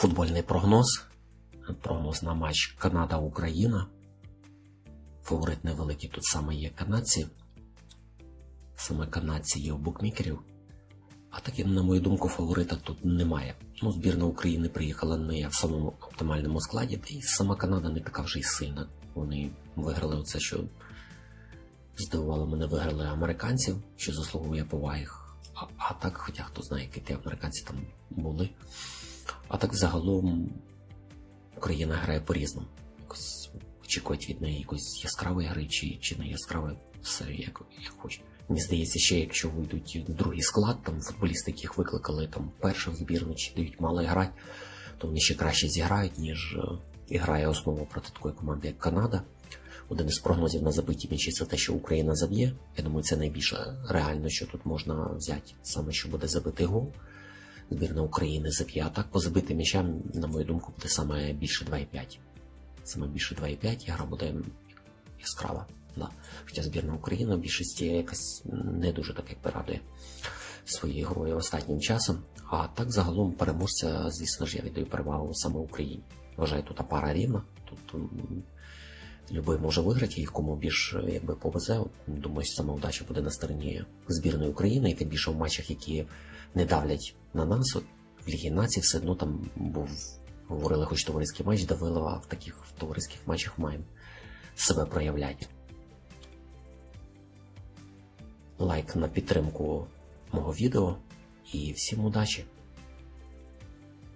Футбольний прогноз. Прогноз на матч Канада-Україна. Фаворит невеликий тут саме є канадці. Саме канадці є у букмекерів. А таки, на мою думку, фаворита тут немає. Ну, збірна України приїхала не в самому оптимальному складі, та й сама Канада не така вже й сильна. Вони виграли оце, що здивувало мене, виграли американців, що заслуговує поваги. А, а так, хоча хто знає, які ті американці там були. А так загалом Україна грає по-різному. Якось очікують від неї якоїсь яскравої гри чи, чи не яскравої, все як, як хоче. Мені здається, ще якщо вийдуть другий склад, там футболісти, яких викликали там першу збірну чи дають мало грати, то вони ще краще зіграють, ніж е, грає основу проти такої команди, як Канада. Один із прогнозів на забиті м'ячі це те, що Україна заб'є. Я думаю, це найбільше реально, що тут можна взяти, саме що буде забитий гол. Збірна України заб'є. А так по забитим м'ячам, на мою думку, буде саме більше 2,5. Саме більше 2,5 і гра буде яскрава. Да. Хоча збірна України в більшості якась не дуже так якби радує своєю грою останнім часом. А так загалом переможця, звісно ж, я віддаю перевагу саме Україні. Вважаю, тут пара рівна. Тут любий може виграти, і кому більш е, якби повезе. Думаю, саме удача буде на стороні збірної України, і тим більше в матчах, які не давлять на нас. От, в Лігі націй все одно там був, говорили, хоч товариський матч давили, а в таких товариських матчах маємо себе проявляти. Лайк на підтримку мого відео і всім удачі!